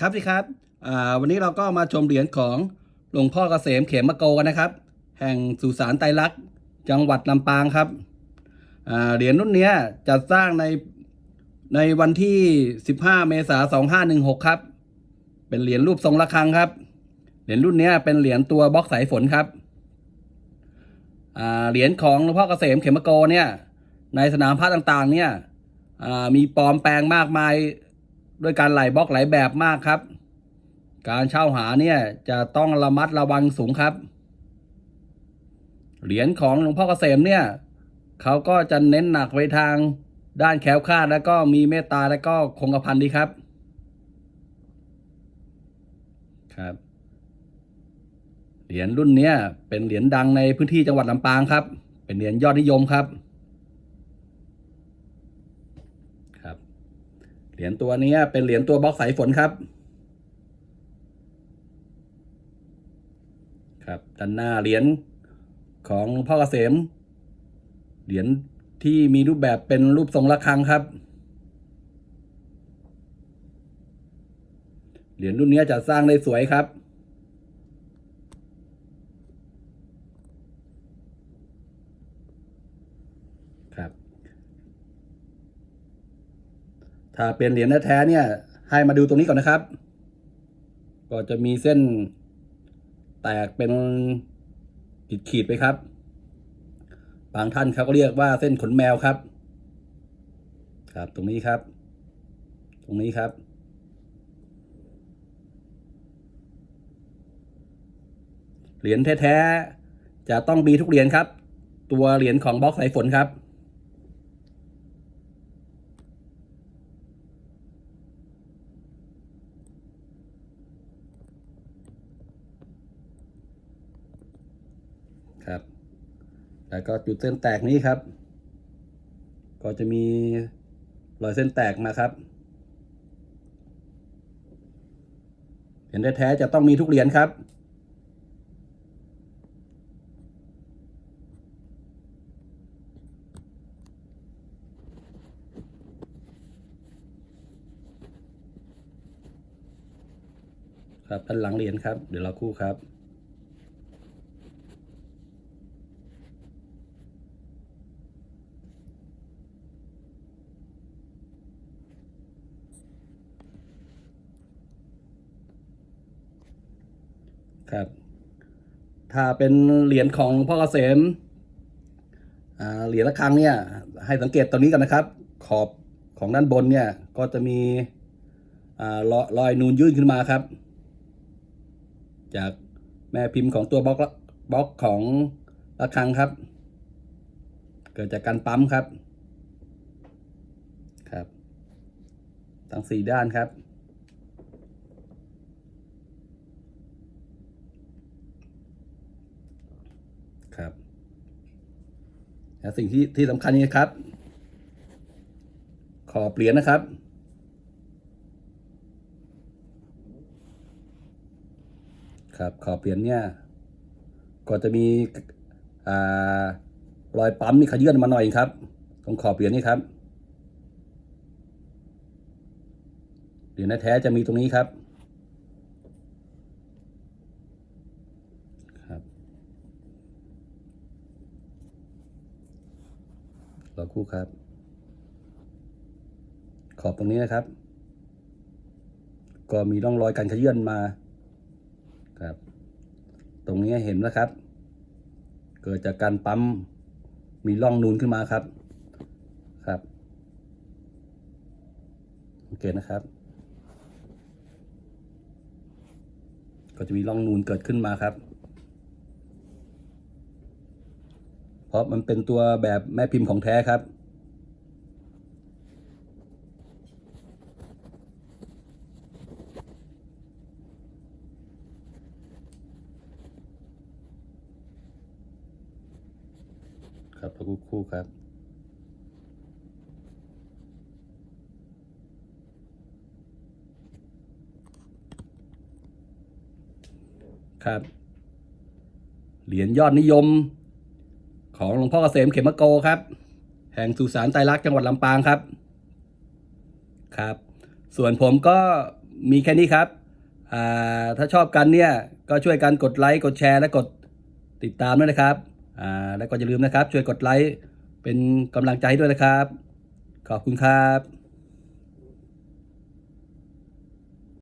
ครับสิครับวันนี้เราก็มาชมเหรียญของหลวงพ่อเกษมเขมโกกันนะครับ แห่งสุสานไตรลักษณ์จังหวัดลำปางครับเหรียญรุ่นนี้จัดสร้างในในวันที่ 15 เมษายน 2516 ครับ เป็นเหรียญรูปทรงระฆังครับ เหรียญรุ่นนี้เป็นเหรียญตัวบล็อกสายฝนครับเหรียญของหลวงพ่อเกษมเขมโกเนี่ยในสนามพระต่างๆเนี่ยมีปลอมแปลงมากมาย ด้วยการไหลบล็อกหลายแบบมากครับ การเช่าหาเนี่ยจะต้องระมัดระวังสูงครับ เหรียญของหลวงพ่อเกษมเนี่ยเขาก็จะเน้นหนักไปทางด้านแคล้วคาดแล้วก็มีเมตตาแล้วก็คงกระพันดีครับ ครับ เหรียญรุ่นเนี้ยเป็นเหรียญดังในพื้นที่จังหวัดลำปางครับ เป็นเหรียญยอดนิยมครับ เหรียญตัวนี้เป็นเหรียญตัวบล็อกสายฝนครับ ครับด้านหน้าเหรียญของหลวงพ่อเกษม เหรียญที่มีรูปแบบเป็นรูปทรงระฆังครับ เหรียญรุ่นนี้จะสร้างได้สวยครับ ถ้าเป็นเหรียญแท้เนี่ย ให้มาดูตรงนี้ก่อนนะครับ ก็จะมีเส้นแตกเป็นขีดๆไปครับ บางท่านเขาก็เรียกว่าเส้นขนแมวครับ ครับตรงนี้ครับ ตรงนี้ครับ เหรียญแท้ๆจะต้องมีทุกเหรียญครับ ตัวเหรียญของบล็อกสายฝนครับ ครับ แล้วก็จุดเส้นแตกนี้ครับ ก็จะมีรอยเส้นแตกมาครับ เหรียญแท้ๆจะต้องมีทุกเหรียญครับครับด้านหลังเหรียญครับ เดี๋ยวเราคู่ครับ ครับ ถ้าเป็นเหรียญของหลวงพ่อเกษมเหรียญละครั้งเนี่ย ให้สังเกตตรงนี้กันนะครับ ขอบของด้านบนเนี่ย ก็จะมีอรอยรอยนูนยื่นขึ้นมาครับ จากแม่พิมพ์ของตัวบล็อกบล็อกของระฆังครับ เกิดจากการปั๊มครับ ครับ ทั้งสี่ด้านครับ ครับและสิ่งที่ที่สำคัญนี้ครับ ขอบเหรียญนะครับ ครับขอบเหรียญเนี่ย ก็จะมีอ่ารอยปั๊มนี่ขยื่นมาหน่อยครับ ตรงขอบเหรียญนี่ครับเหรียญแท้จะมีตรงนี้ครับ รอคู่ครับ ขอบตรงนี้นะครับ ก็มีร่องรอยการขยื่นมาครับ ตรงนี้เห็นนะครับ เกิดจากการปั๊มมีร่องนูนขึ้นมาครับครับโอเคนะครับ ก็จะมีร่องนูนเกิดขึ้นมาครับ เพราะมันเป็นตัวแบบแม่พิมพ์ของแท้ครับ ครับพระคู่คู่ครับครับ เหรียญยอดนิยม ของหลวงพ่อเกษมเขมโกครับ แห่งสุสานไตรลักษณ์จังหวัดลำปางครับครับ ส่วนผมก็มีแค่นี้ครับอ่าถ้าชอบกันเนี่ยก็ช่วยกันกดไลค์กดแชร์และกดติดตามด้วยนะครับอ่าแล้วก็อย่าลืมนะครับ ช่วยกดไลค์เป็นกำลังใจให้ด้วยนะครับ ขอบคุณครับ